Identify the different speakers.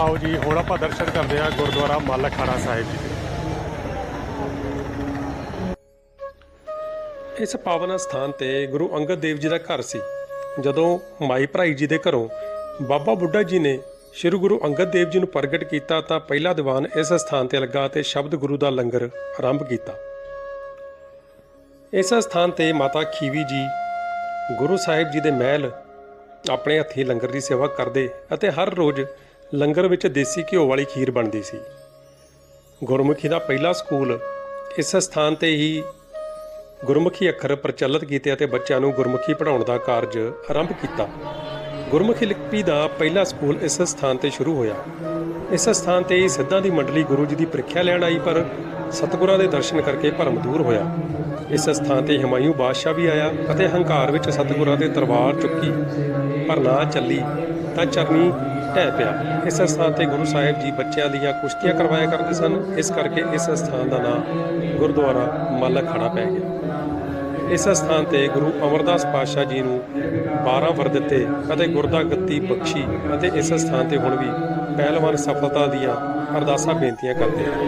Speaker 1: ਆਓ ਜੀ, ਹੁਣ ਆਪਾਂ ਦਰਸ਼ਨ ਕਰਦੇ ਹਾਂ ਗੁਰਦੁਆਰਾ ਮੱਲ ਸਾਹਿਬ ਜੀ ਦੇ। ਇਸ ਪਾਵਨ ਸਥਾਨ ਤੇ ਗੁਰੂ ਅੰਗਦ ਦੇਵ ਜੀ ਦਾ ਘਰ ਸੀ। ਜਦੋਂ ਮਾਈ ਭਰਾਈ ਜੀ ਦੇ ਘਰੋਂ ਬਾਬਾ ਬੁੱਢਾ ਜੀ ਨੇ ਸ੍ਰੀ ਗੁਰੂ ਅੰਗਦ ਦੇਵ ਜੀ ਨੂੰ ਪ੍ਰਗਟ ਕੀਤਾ ਤਾਂ ਪਹਿਲਾ ਦੀਵਾਨ ਇਸ ਸਥਾਨ ਤੇ ਲੱਗਾ ਤੇ ਸ਼ਬਦ ਗੁਰੂ ਦਾ ਲੰਗਰ ਆਰੰਭ ਕੀਤਾ। ਇਸ ਸਥਾਨ ਤੇ ਮਾਤਾ ਖੀਵੀ ਜੀ, ਗੁਰੂ ਸਾਹਿਬ ਜੀ ਦੇ ਮਹਿਲ ਆਪਣੇ ਹੱਥੀਂ ਲੰਗਰ ਦੀ ਸੇਵਾ ਕਰਦੇ ਅਤੇ ਹਰ ਰੋਜ਼ ਲੰਗਰ ਵਿੱਚ ਦੇਸੀ ਘਿਓ ਵਾਲੀ ਖੀਰ ਬਣਦੀ ਸੀ। ਗੁਰਮੁਖੀ ਦਾ ਪਹਿਲਾ ਸਕੂਲ ਇਸ ਸਥਾਨ ਤੇ ਹੀ ਗੁਰਮੁਖੀ ਅੱਖਰ ਪ੍ਰਚਲਿਤ ਕੀਤੇ ਅਤੇ ਬੱਚਿਆਂ ਨੂੰ ਗੁਰਮੁਖੀ ਪੜ੍ਹਾਉਣ ਦਾ ਕਾਰਜ ਆਰੰਭ ਕੀਤਾ। ਗੁਰਮੁਖੀ ਲਿਪੀ ਦਾ ਪਹਿਲਾ ਸਕੂਲ ਇਸ ਸਥਾਨ ਤੇ ਸ਼ੁਰੂ ਹੋਇਆ। ਇਸ ਸਥਾਨ ਤੇ ਹੀ ਸਿੱਧਾਂ ਦੀ ਮੰਡਲੀ ਗੁਰੂ ਜੀ ਦੀ ਪ੍ਰੀਖਿਆ ਲੈਣ ਆਈ, ਪਰ ਸਤਿਗੁਰਾਂ ਦੇ ਦਰਸ਼ਨ ਕਰਕੇ ਭਰਮ ਦੂਰ ਹੋਇਆ। ਇਸ ਸਥਾਨ ਤੇ ਹਮਾਯੂ ਬਾਦਸ਼ਾਹ ਵੀ ਆਇਆ ਅਤੇ ਹੰਕਾਰ ਵਿੱਚ ਸਤਿਗੁਰਾਂ ਦੇ ਤਲਵਾਰ ਚੁੱਕੀ। ਪਰ ਨਾ ਚੱਲੀ ਤਾਂ ਚਰਨੀ ਢਹਿ ਪਿਆ। ਇਸ ਸਥਾਨ ਤੇ ਗੁਰੂ ਸਾਹਿਬ ਜੀ ਬੱਚਿਆਂ ਦੀਆਂ ਕੁਸ਼ਤੀਆਂ ਕਰਵਾਇਆ ਕਰਦੇ ਸਨ। ਇਸ ਕਰਕੇ ਇਸ ਸਥਾਨ ਦਾ ਨਾਮ ਗੁਰਦੁਆਰਾ ਮੱਲ ਅਖਾੜਾ ਪੈ ਗਿਆ। ਇਸ ਸਥਾਨ ਤੇ ਗੁਰੂ ਅਮਰਦਾਸ ਪਾਤਸ਼ਾਹ ਜੀ ਨੂੰ 12 ਵਰ ਦਿੱਤੇ ਅਤੇ ਗੁਰਦਾ ਗੱਤੀ ਬਖਸ਼ੀ ਅਤੇ ਇਸ ਸਥਾਨ ਤੇ ਹੁਣ ਵੀ ਪਹਿਲਵਾਨ ਸਫਲਤਾ ਦੀਆਂ ਅਰਦਾਸਾਂ ਬੇਨਤੀਆਂ ਕਰਦੇ ਹਨ